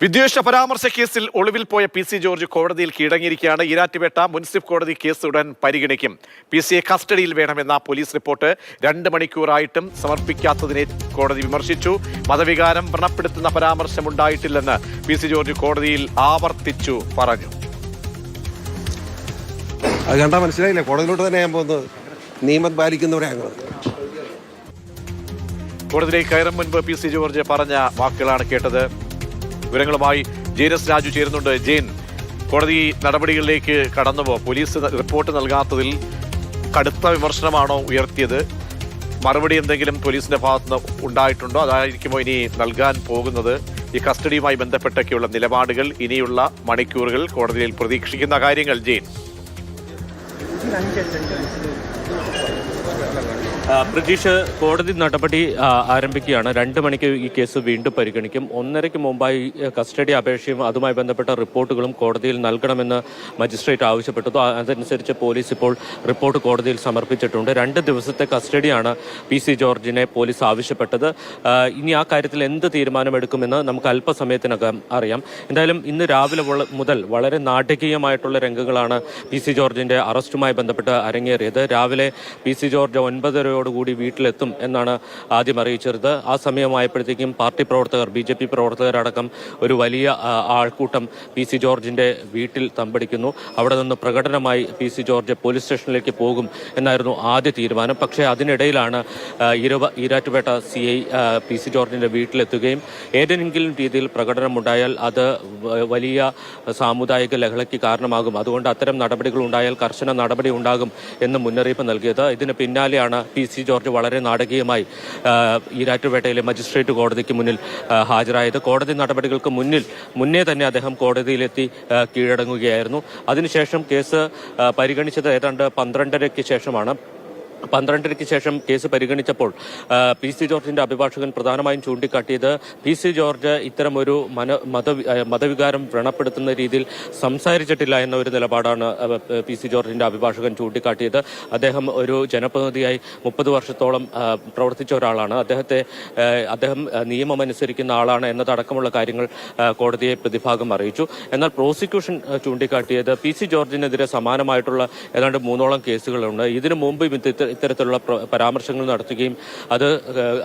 വിദ്വേഷ പരാമർശ കേസിൽ ഒളിവിൽ പോയ പി സി ജോർജ് കോടതിയിൽ കീഴടങ്ങിയിരിക്കുകയാണ്. ഈരാറ്റുപേട്ട മുനിസിപ്പൽ കോടതി കേസ് ഉടൻ പരിഗണിക്കും. പി സിയെ കസ്റ്റഡിയിൽ വേണമെന്ന പോലീസ് റിപ്പോർട്ട് രണ്ട് മണിക്കൂറായിട്ടും സമർപ്പിക്കാത്തതിനെ കോടതി വിമർശിച്ചു. മതവികാരം വ്രണപ്പെടുത്തുന്ന പരാമർശമുണ്ടായിട്ടില്ലെന്ന് പി സി ജോർജ് കോടതിയിൽ ആവർത്തിച്ചു പറഞ്ഞു. അത് കണ്ടാൽ മനസ്സിലായില്ലേ? കോടതിയിലോട്ട് തന്നെ ഞാൻ പോകുന്നത്. നിയമം പാലിക്കുന്നവരാണ് കോടതിയിലേക്ക് കയറും മുൻപ് പി സി ജോർജ് പറഞ്ഞ വാക്കുകളാണ് കേട്ടത്. വിവരങ്ങളുമായി ജെയിനസ് രാജു ചേരുന്നുണ്ട്. ജെയിൻ കോടതി നടപടികളിലേക്ക് കടന്നുപോ. പോലീസ് റിപ്പോർട്ട് നൽകാത്തതിൽ കടുത്ത വിമർശനമാണോ ഉയർത്തിയത്? മറുപടി എന്തെങ്കിലും പോലീസിന്റെ ഭാഗത്തുനിന്ന് ഉണ്ടായിട്ടുണ്ടോ? അതായിരിക്കുമോ ഇനി നൽകാൻ പോകുന്നത്? ഈ കസ്റ്റഡിയുമായി ബന്ധപ്പെട്ടൊക്കെയുള്ള നിലപാടുകൾ ഇനിയുള്ള മണിക്കൂറുകൾ കോടതിയിൽ പ്രതീക്ഷിക്കുന്ന കാര്യങ്ങൾ. ജെയിൻ. പ്രതീഷ് കോടതി നടപടി ആരംഭിക്കുകയാണ്. രണ്ട് മണിക്ക് ഈ കേസ് വീണ്ടും പരിഗണിക്കും. ഒന്നരയ്ക്ക് മുമ്പായി കസ്റ്റഡി അപേക്ഷയും അതുമായി ബന്ധപ്പെട്ട റിപ്പോർട്ടുകളും കോടതിയിൽ നൽകണമെന്ന് മജിസ്ട്രേറ്റ് ആവശ്യപ്പെട്ടു. അതനുസരിച്ച് പോലീസ് ഇപ്പോൾ റിപ്പോർട്ട് കോടതിയിൽ സമർപ്പിച്ചിട്ടുണ്ട്. രണ്ട് ദിവസത്തെ കസ്റ്റഡിയാണ് പി സി ജോർജിനെ പോലീസ് ആവശ്യപ്പെട്ടത്. ഇനി ആ കാര്യത്തിൽ എന്ത് തീരുമാനമെടുക്കുമെന്ന് നമുക്ക് അല്പസമയത്തിനകം അറിയാം. എന്തായാലും ഇന്ന് രാവിലെ മുതൽ വളരെ നാടകീയമായിട്ടുള്ള രംഗങ്ങളാണ് പി സി ജോർജിന്റെ അറസ്റ്റുമായി ബന്ധപ്പെട്ട് അരങ്ങേറിയത്. രാവിലെ പി സി ജോർജ് ഒൻപതരയോടുകൂടി വീട്ടിലെത്തും എന്നാണ് ആദ്യം അറിയിച്ചത്. ആ സമയമായപ്പോഴത്തേക്കും പാർട്ടി പ്രവർത്തകർ ബി ജെ പി പ്രവർത്തകരടക്കം ഒരു വലിയ ആൾക്കൂട്ടം പി സി ജോർജിന്റെ വീട്ടിൽ തമ്പടിക്കുന്നു. അവിടെ നിന്ന് പ്രകടനമായി പി സി ജോർജ് പോലീസ് സ്റ്റേഷനിലേക്ക് പോകും എന്നായിരുന്നു ആദ്യ തീരുമാനം. പക്ഷേ അതിനിടയിലാണ് ഇരവ Erattupetta C I P C ജോർജിന്റെ വീട്ടിലെത്തുകയും ഏതെങ്കിലും രീതിയിൽ പ്രകടനമുണ്ടായാൽ അത് വലിയ സാമുദായിക ലഹളയ്ക്ക് കാരണമാകും. അതുകൊണ്ട് അത്തരം നടപടികൾ ഉണ്ടായാൽ കർശന നടപടി ഉണ്ടാകും എന്ന് മുന്നറിയിപ്പ് നൽകിയത്. ഇതിന് പിന്നാലെയാണ് പി സി ജോർജ് വളരെ നാടകീയമായി ഈരാറ്റുപേട്ടയിലെ മജിസ്ട്രേറ്റ് കോടതിക്ക് മുന്നിൽ ഹാജരായത്. കോടതി നടപടികൾക്ക് മുന്നിൽ മുന്നേ തന്നെ അദ്ദേഹം കോടതിയിലെത്തി കീഴടങ്ങുകയായിരുന്നു. അതിനുശേഷം കേസ് പരിഗണിച്ചത് ഏതാണ്ട് പന്ത്രണ്ടരയ്ക്ക് ശേഷമാണ്. പന്ത്രണ്ടരയ്ക്ക് ശേഷം കേസ് പരിഗണിച്ചപ്പോൾ പി സി ജോർജിന്റെ അഭിഭാഷകൻ പ്രധാനമായും ചൂണ്ടിക്കാട്ടിയത് പി സി ജോർജ് ഇത്തരമൊരു മന മത മതവികാരം വ്രണപ്പെടുത്തുന്ന രീതിയിൽ സംസാരിച്ചിട്ടില്ല എന്ന ഒരു നിലപാടാണ് പി സി ജോർജിന്റെ അഭിഭാഷകൻ ചൂണ്ടിക്കാട്ടിയത്. അദ്ദേഹം ഒരു ജനപ്രതിനിധിയായി മുപ്പത് വർഷത്തോളം പ്രവർത്തിച്ച ഒരാളാണ്. അദ്ദേഹത്തെ അദ്ദേഹം നിയമം അനുസരിക്കുന്ന ആളാണ് എന്നതടക്കമുള്ള കാര്യങ്ങൾ കോടതിയെ പ്രതിഭാഗം അറിയിച്ചു. എന്നാൽ പ്രോസിക്യൂഷൻ ചൂണ്ടിക്കാട്ടിയത് പി സി ജോർജിനെതിരെ സമാനമായിട്ടുള്ള ഏതാണ്ട് മൂന്നോളം കേസുകളുണ്ട്. ഇതിനു മുമ്പ് ഇത്തരത്തിലുള്ള പരാമർശങ്ങൾ നടത്തുകയും അത്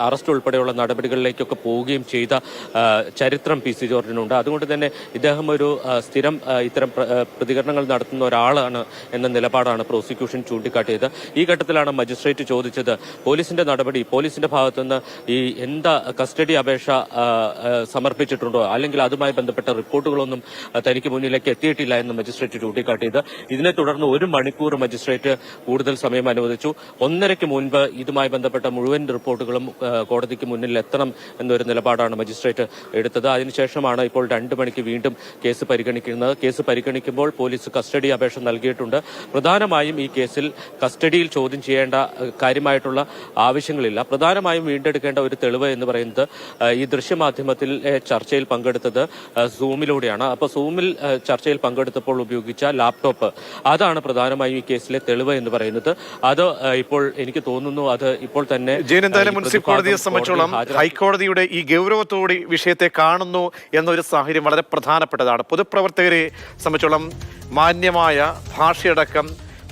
അറസ്റ്റ് ഉൾപ്പെടെയുള്ള നടപടികളിലേക്കൊക്കെ പോവുകയും ചെയ്ത ചരിത്രം പി സി ജോർജിനുണ്ട്. അതുകൊണ്ട് തന്നെ ഇദ്ദേഹം ഒരു സ്ഥിരം ഇത്തരം പ്രതികരണങ്ങൾ നടത്തുന്ന ഒരാളാണ് എന്ന നിലപാടാണ് പ്രോസിക്യൂഷൻ ചൂണ്ടിക്കാട്ടിയത്. ഈ ഘട്ടത്തിലാണ് മജിസ്ട്രേറ്റ് ചോദിച്ചത് പോലീസിന്റെ നടപടി പോലീസിന്റെ ഭാഗത്തുനിന്ന് ഈ എന്താ കസ്റ്റഡി അപേക്ഷ സമർപ്പിച്ചിട്ടുണ്ടോ? അല്ലെങ്കിൽ അതുമായി ബന്ധപ്പെട്ട റിപ്പോർട്ടുകളൊന്നും തനിക്ക് മുന്നിലേക്ക് എത്തിയിട്ടില്ല എന്ന് മജിസ്ട്രേറ്റ് ചൂണ്ടിക്കാട്ടിയത്. ഇതിനെ തുടർന്ന് ഒരു മണിക്കൂർ മജിസ്ട്രേറ്റ് കൂടുതൽ സമയം അനുവദിച്ചു. ഒന്നരയ്ക്ക് മുൻപ് ഇതുമായി ബന്ധപ്പെട്ട മുഴുവൻ റിപ്പോർട്ടുകളും കോടതിക്ക് മുന്നിൽ എത്തണം എന്നൊരു നിലപാടാണ് മജിസ്ട്രേറ്റ് എടുത്തത്. അതിനുശേഷമാണ് ഇപ്പോൾ രണ്ട് മണിക്ക് വീണ്ടും കേസ് പരിഗണിക്കുന്നത്. കേസ് പരിഗണിക്കുമ്പോൾ പോലീസ് കസ്റ്റഡി അപേക്ഷ നൽകിയിട്ടുണ്ട്. പ്രധാനമായും ഈ കേസിൽ കസ്റ്റഡിയിൽ ചോദ്യം ചെയ്യേണ്ട കാര്യമായിട്ടുള്ള ആവശ്യങ്ങളില്ല. പ്രധാനമായും വീണ്ടെടുക്കേണ്ട ഒരു തെളിവ് എന്ന് പറയുന്നത് ഈ ദൃശ്യമാധ്യമത്തിൽ ചർച്ചയിൽ പങ്കെടുത്തത് സൂമിലൂടെയാണ്. അപ്പോൾ സൂമിൽ ചർച്ചയിൽ പങ്കെടുത്തപ്പോൾ ഉപയോഗിച്ച ലാപ്ടോപ്പ്. അതാണ് പ്രധാനമായും ഈ കേസിലെ തെളിവ് എന്ന് പറയുന്നത്. അത് ഇപ്പോൾ എനിക്ക് തോന്നുന്നു അത് ഇപ്പോൾ തന്നെ ജെയിൻ എന്തായാലും മുനിസിപ്പൽ കോടതിയെ സംബന്ധിച്ചോളം ഹൈക്കോടതിയുടെ ഈ ഗൗരവത്തോടെ വിഷയത്തെ കാണുന്നു എന്നൊരു സാഹചര്യം വളരെ പ്രധാനപ്പെട്ടതാണ്. പൊതുപ്രവർത്തകരെ സംബന്ധിച്ചോളം മാന്യമായ ഭാഷയടക്കം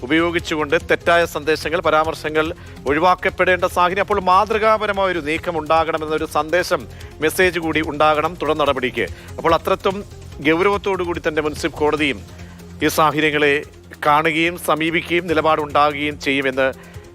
ഉപയോഗിച്ചുകൊണ്ട് തെറ്റായ സന്ദേശങ്ങൾ പരാമർശങ്ങൾ ഒഴിവാക്കപ്പെടേണ്ട സാഹചര്യം. അപ്പോൾ മാതൃകാപരമായ ഒരു നീക്കം ഉണ്ടാകണമെന്നൊരു സന്ദേശം മെസ്സേജ് കൂടി ഉണ്ടാകണം തുടർ നടപടിക്ക്. അപ്പോൾ അത്രത്തും ഗൗരവത്തോടു കൂടി തന്നെ മുനിസിപ്പൽ കോടതിയും ഈ സാഹചര്യങ്ങളെ കാണുകയും സമീപിക്കുകയും നിലപാടുണ്ടാകുകയും ചെയ്യുമെന്ന്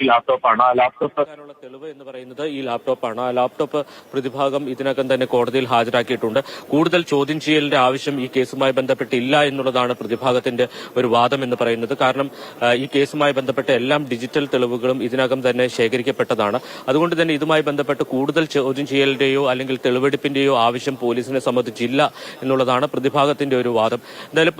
ലാപ്ടോപ്പാണ് ആ ലാപ്ടോപ്പ് തെളിവ് എന്ന് പറയുന്നത് ഈ ലാപ്ടോപ്പാണ് ആ ലാപ്ടോപ്പ് പ്രതിഭാഗം ഇതിനകം തന്നെ കോടതിയിൽ ഹാജരാക്കിയിട്ടുണ്ട്. കൂടുതൽ ചോദ്യം ചെയ്യലിന്റെ ആവശ്യം ഈ കേസുമായി ബന്ധപ്പെട്ടില്ല എന്നുള്ളതാണ് പ്രതിഭാഗത്തിന്റെ ഒരു വാദം എന്ന് പറയുന്നത്. കാരണം ഈ കേസുമായി ബന്ധപ്പെട്ട എല്ലാം ഡിജിറ്റൽ തെളിവുകളും ഇതിനകം തന്നെ ശേഖരിക്കപ്പെട്ടതാണ്. അതുകൊണ്ട് തന്നെ ഇതുമായി ബന്ധപ്പെട്ട് കൂടുതൽ ചോദ്യം ചെയ്യലിന്റെയോ അല്ലെങ്കിൽ തെളിവെടുപ്പിന്റെയോ ആവശ്യം പോലീസിനെ സംബന്ധിച്ചില്ല എന്നുള്ളതാണ് പ്രതിഭാഗത്തിന്റെ ഒരു വാദം. എന്തായാലും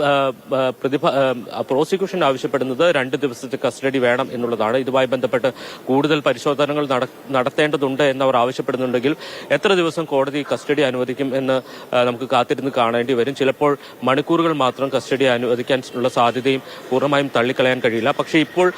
പ്രോസിക്യൂഷൻ ആവശ്യപ്പെടുന്നത് രണ്ട് ദിവസത്തെ കസ്റ്റഡി വേണം എന്നുള്ളതാണ്. ഇതുമായി ബന്ധപ്പെട്ട് ബന്ധപ്പെട്ട് കൂടുതൽ പരിശോധനകൾ നട- നടത്തേണ്ടതുണ്ട് എന്നവർ ആവശ്യപ്പെടുന്നുണ്ടെങ്കിൽ എത്ര ദിവസം കോടതി കസ്റ്റഡി അനുവദിക്കും എന്ന് നമുക്ക് കാത്തിരുന്ന് കാണേണ്ടി വരും. ചിലപ്പോൾ മണിക്കൂറുകൾ മാത്രം കസ്റ്റഡി അനുവദിക്കാനുള്ള സാധ്യതയും പൂർണമായും തള്ളിക്കളയാൻ കഴിയില്ല. പക്ഷേ ഇപ്പോൾ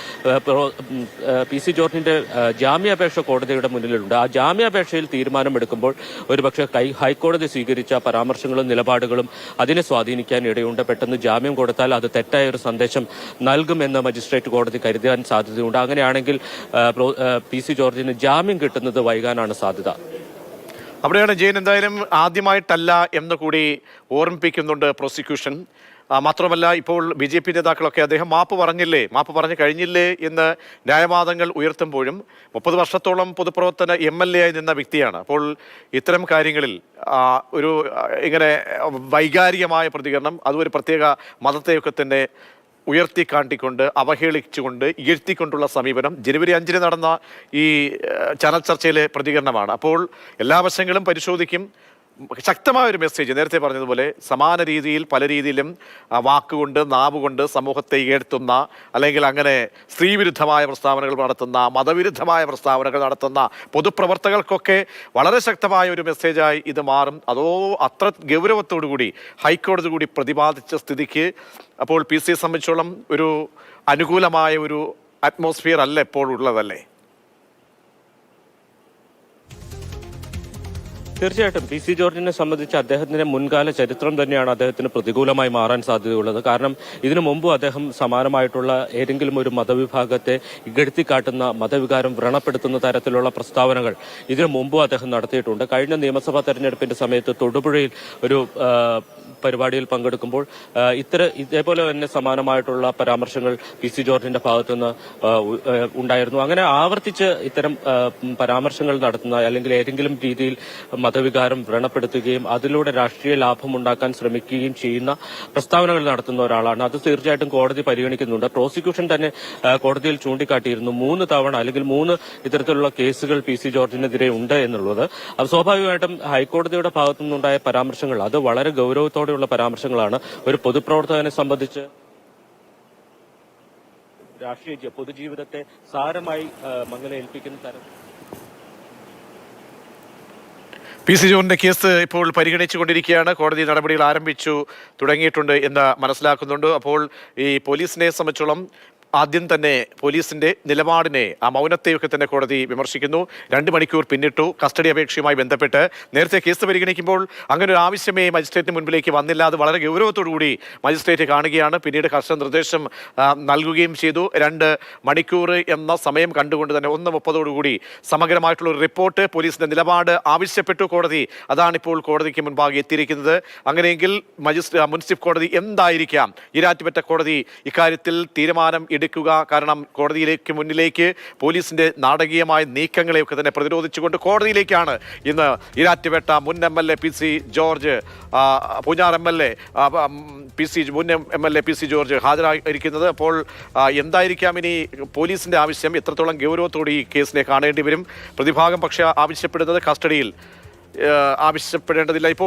പി സി ജോർജിന്റെ ജാമ്യാപേക്ഷ കോടതിയുടെ മുന്നിലുണ്ട്. ആ ജാമ്യാപേക്ഷയിൽ തീരുമാനമെടുക്കുമ്പോൾ ഒരുപക്ഷെ ഹൈക്കോടതി സ്വീകരിച്ച പരാമർശങ്ങളും നിലപാടുകളും അതിനെ സ്വാധീനിക്കാൻ ഇടയുണ്ട്. പെട്ടെന്ന് ജാമ്യം കൊടുത്താൽ അത് തെറ്റായ ഒരു സന്ദേശം നൽകുമെന്ന് മജിസ്ട്രേറ്റ് കോടതി കരുതാൻ സാധ്യതയുണ്ട്. അങ്ങനെയാണെങ്കിൽ പ്രോ- പി സി ജോർജിന് ജാമ്യം കിട്ടുന്നത് വൈകാനാണ് സാധ്യത. അവിടെയാണ് ജയൻ എന്തായാലും ആദ്യമായിട്ടല്ല എന്ന് കൂടി ഓർമ്മിപ്പിക്കുന്നുണ്ട് പ്രോസിക്യൂഷൻ. മാത്രമല്ല ഇപ്പോൾ ബി ജെ പി നേതാക്കളൊക്കെ അദ്ദേഹം മാപ്പ് പറഞ്ഞില്ലേ? മാപ്പ് പറഞ്ഞു കഴിഞ്ഞില്ലേ എന്ന് ന്യായവാദങ്ങൾ ഉയർത്തുമ്പോഴും മുപ്പത് വർഷത്തോളം പൊതുപ്രവർത്തന എം എൽ എ ആയി നിന്ന വ്യക്തിയാണ്. അപ്പോൾ ഇത്തരം കാര്യങ്ങളിൽ ഒരു ഇങ്ങനെ വൈകാരികമായ പ്രതികരണം അതും ഒരു പ്രത്യേക മതത്തെയൊക്കെ തന്നെ ഉയർത്തി കാട്ടിക്കൊണ്ട് അവഹേളിച്ചുകൊണ്ട് ഇഴ്ത്തിക്കൊണ്ടുള്ള സമീപനം. ജനുവരി അഞ്ചിന് നടന്ന ഈ ചാനൽ ചർച്ചയിലെ പ്രതികരണമാണ്. അപ്പോൾ എല്ലാ വശങ്ങളും പരിശോധിക്കും. ശക്തമായ ഒരു മെസ്സേജ് നേരത്തെ പറഞ്ഞതുപോലെ സമാന രീതിയിൽ പല രീതിയിലും വാക്കുകൊണ്ട് നാവുകൊണ്ട് സമൂഹത്തെ ഇകഴ്ത്തുന്ന അല്ലെങ്കിൽ അങ്ങനെ സ്ത്രീവിരുദ്ധമായ പ്രസ്താവനകൾ നടത്തുന്ന മതവിരുദ്ധമായ പ്രസ്താവനകൾ നടത്തുന്ന പൊതുപ്രവർത്തകർക്കൊക്കെ വളരെ ശക്തമായ ഒരു മെസ്സേജായി ഇത് മാറും. അതോ അത്ര ഗൗരവത്തോടു കൂടി ഹൈക്കോടതി കൂടി പ്രതിപാദിച്ച സ്ഥിതിക്ക് അപ്പോൾ പി സിയെ സംബന്ധിച്ചോളം ഒരു അനുകൂലമായ ഒരു അറ്റ്മോസ്ഫിയർ അല്ല ഇപ്പോൾ തീർച്ചയായിട്ടും പി സി ജോർജിനെ സംബന്ധിച്ച് അദ്ദേഹത്തിന്റെ മുൻകാല ചരിത്രം തന്നെയാണ് അദ്ദേഹത്തിന് പ്രതികൂലമായി മാറാൻ സാധ്യതയുള്ളത്. കാരണം ഇതിനു മുമ്പ് അദ്ദേഹം സമാനമായിട്ടുള്ള ഏതെങ്കിലും ഒരു മതവിഭാഗത്തെ ഇകഴ്ത്തിക്കാട്ടുന്ന മതവികാരം വ്രണപ്പെടുത്തുന്ന തരത്തിലുള്ള പ്രസ്താവനകൾ ഇതിനു മുമ്പും അദ്ദേഹം നടത്തിയിട്ടുണ്ട്. കഴിഞ്ഞ നിയമസഭാ തെരഞ്ഞെടുപ്പിന്റെ സമയത്ത് തൊടുപുഴയിൽ ഒരു പരിപാടിയിൽ പങ്കെടുക്കുമ്പോൾ ഇത്തര ഇതേപോലെ തന്നെ സമാനമായിട്ടുള്ള പരാമർശങ്ങൾ പി സി ജോർജിന്റെ ഭാഗത്തുനിന്ന് ഉണ്ടായിരുന്നു. അങ്ങനെ ആവർത്തിച്ച് ഇത്തരം പരാമർശങ്ങൾ നടത്തുന്ന അല്ലെങ്കിൽ ഏതെങ്കിലും രീതിയിൽ മതവികാരം വ്രണപ്പെടുത്തുകയും അതിലൂടെ രാഷ്ട്രീയ ലാഭം ഉണ്ടാക്കാൻ ശ്രമിക്കുകയും ചെയ്യുന്ന പ്രസ്താവനകൾ നടത്തുന്ന ഒരാളാണ്. അത് തീർച്ചയായിട്ടും കോടതി പരിഗണിക്കുന്നുണ്ട്. പ്രോസിക്യൂഷൻ തന്നെ കോടതിയിൽ ചൂണ്ടിക്കാട്ടിയിരുന്നു. മൂന്ന് തവണ അല്ലെങ്കിൽ മൂന്ന് ഇത്തരത്തിലുള്ള കേസുകൾ പി സി ജോർജിനെതിരെ ഉണ്ട് എന്നുള്ളത്. സ്വാഭാവികമായിട്ടും ഹൈക്കോടതിയുടെ ഭാഗത്തുനിന്നുണ്ടായ പരാമർശങ്ങൾ. അത് വളരെ ഗൗരവത്തോടെയുള്ള പരാമർശങ്ങളാണ് ഒരു പൊതുപ്രവർത്തകനെ സംബന്ധിച്ച് രാഷ്ട്രീയ പൊതുജീവിതത്തെ സാരമായി മങ്ങലേൽപ്പിക്കുന്ന തരം. പി സി ജോണിന്റെ കേസ് ഇപ്പോൾ പരിഗണിച്ചുകൊണ്ടിരിക്കുകയാണ്. കോടതി നടപടികൾ ആരംഭിച്ചു തുടങ്ങിയിട്ടുണ്ട് എന്ന് മനസ്സിലാക്കുന്നുണ്ട്. അപ്പോൾ ഈ പോലീസിനെ സംബന്ധിച്ചോളം ആദ്യം തന്നെ പോലീസിന്റെ നിലപാടിനെ ആ മൗനത്തെയൊക്കെ തന്നെ കോടതി വിമർശിക്കുന്നു. രണ്ട് മണിക്കൂർ പിന്നിട്ടു കസ്റ്റഡി അപേക്ഷയുമായി ബന്ധപ്പെട്ട് നേരത്തെ കേസ് പരിഗണിക്കുമ്പോൾ അങ്ങനെ ഒരു ആവശ്യമേ മജിസ്ട്രേറ്റിന് മുൻപിലേക്ക് വന്നില്ല. അത് വളരെ ഗൗരവത്തോടു കൂടി മജിസ്ട്രേറ്റ് കാണുകയാണ്. പിന്നീട് കർശന നിർദ്ദേശം നൽകുകയും ചെയ്തു. രണ്ട് മണിക്കൂർ എന്ന സമയം കണ്ടുകൊണ്ട് തന്നെ ഒന്ന് മുപ്പതോടുകൂടി സമഗ്രമായിട്ടുള്ള ഒരു റിപ്പോർട്ട് പോലീസിന്റെ നിലപാട് ആവശ്യപ്പെട്ടു കോടതി. അതാണിപ്പോൾ കോടതിക്ക് മുൻപാകെ എത്തിയിരിക്കുന്നത്. അങ്ങനെയെങ്കിൽ മജിസ്ട്രേ മുനിസിപ്പൽ കോടതി എന്തായിരിക്കാം? ഇരാറ്റുപറ്റ കോടതി ഇക്കാര്യത്തിൽ തീരുമാനം എടുക്കുക കാരണം കോടതിയിലേക്ക് മുന്നിലേക്ക് പോലീസിന്റെ നാടകീയമായ നീക്കങ്ങളെയൊക്കെ തന്നെ പ്രതിരോധിച്ചുകൊണ്ട് കോടതിയിലേക്കാണ് ഇന്ന് ഇരാറ്റുപേട്ട മുൻ M L A P C George Poonjar M L A P C മുൻ M L A P C George ഹാജരായിരിക്കുന്നത്. അപ്പോൾ എന്തായിരിക്കാം ഇനി പോലീസിന്റെ ആവശ്യം? എത്രത്തോളം ഗൗരവത്തോടെ ഈ കേസിനെ കാണേണ്ടി വരും? പ്രതിഭാഗം പക്ഷേ ആവശ്യപ്പെടുന്നത് കസ്റ്റഡിയിൽ ആവശ്യപ്പെടേണ്ടതില്ല. ഇപ്പോൾ